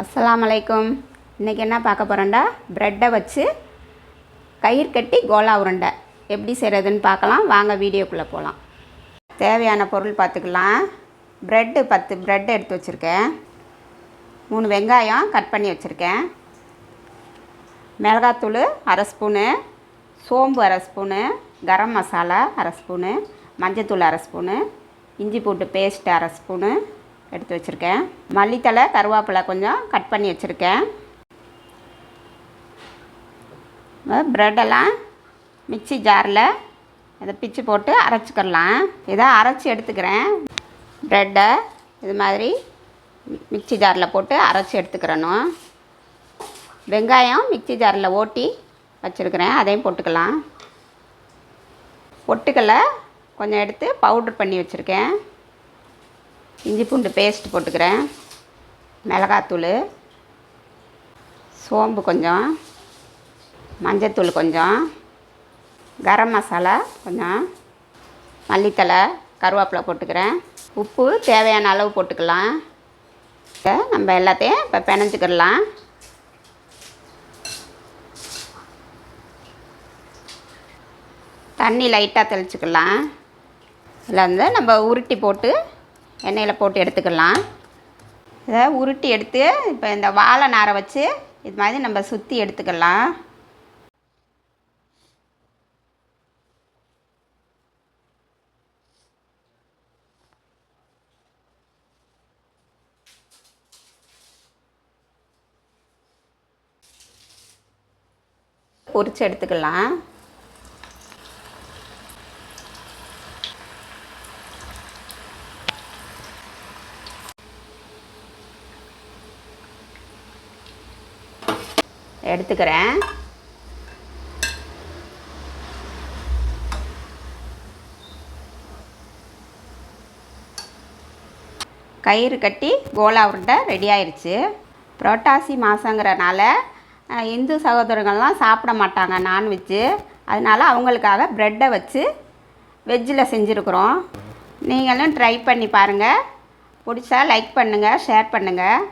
அஸ்ஸலாமு அலைக்கும் இன்றைக்கி என்ன பார்க்க போகிறோண்டா ப்ரெட்டை வச்சு கயிறு கட்டி கோலா உருண்டை. எப்படி செய்கிறதுன்னு பார்க்கலாம். வாங்க வீடியோக்குள்ளே போகலாம் தேவையான பொருள் பார்த்துக்கலாம். ப்ரெட்டு பத்து ப்ரெட் எடுத்து வச்சுருக்கேன். மூணு வெங்காயம் கட் பண்ணி வச்சுருக்கேன். மிளகாத்தூள் அரை ஸ்பூனு சோம்பு அரை ஸ்பூனு கரம் மசாலா அரை ஸ்பூனு மஞ்சத்தூள் அரை ஸ்பூனு இஞ்சி பூட்டு பேஸ்ட் அரை ஸ்பூனு எடுத்து வச்சுருக்கேன். மல்லித்தலை கருவேப்பிலை கொஞ்சம் கட் பண்ணி வச்சுருக்கேன். ப்ரெட்டெல்லாம் மிக்ஸி ஜாரில் இதை பிச்சு போட்டு அரைச்சிக்கிடலாம் இதை அரைச்சி எடுத்துக்கிறேன். ப்ரெட்டை இது மாதிரி மிக்ஸி ஜாரில் போட்டு அரைச்சி எடுத்துக்கிறணும். வெங்காயம் மிக்ஸி ஜாரில் ஓட்டி வச்சுருக்கிறேன். அதையும் போட்டுக்கலாம். பொட்டுக்கல்லை கொஞ்சம் எடுத்து பவுட்ரு பண்ணி வச்சுருக்கேன். இஞ்சி பூண்டு பேஸ்ட் போட்டுக்கிறேன். மிளகாத்தூள். சோம்பு கொஞ்சம். மஞ்சத்தூள் கொஞ்சம். கரம் மசாலா கொஞ்சம். மல்லித்தலை கருவேப்பிலை போட்டுக்கிறேன். உப்பு தேவையான அளவு போட்டுக்கலாம். நம்ம எல்லாத்தையும் இப்போ பிணைஞ்சிக்கிடலாம். தண்ணி லைட்டாக தெளிச்சுக்கலாம். இதில் வந்து நம்ம உருட்டி போட்டு எண்ணெயில் போட்டு எடுத்துக்கலாம். இதை உருட்டி எடுத்து இப்போ இந்த வாழை நாரை வச்சு இது மாதிரி நம்ம சுற்றி எடுத்துக்கலாம். பொறிச்சு எடுத்துக்கலாம். எடுத்துக்கிறேன். கயிறு கட்டி கோலா உருண்டை ரெடி ஆயிடுச்சு புரோட்டாசி மாதங்கிறனால இந்து சகோதரங்கள்லாம் சாப்பிட மாட்டாங்க நான்வெஜ்ஜு அதனால அவங்களுக்காக ப்ரெட்டை வச்சு வெஜ்ஜில் செஞ்சுருக்குறோம். நீங்களும் ட்ரை பண்ணி பாருங்கள் பிடிச்சா லைக் பண்ணுங்கள் ஷேர் பண்ணுங்கள்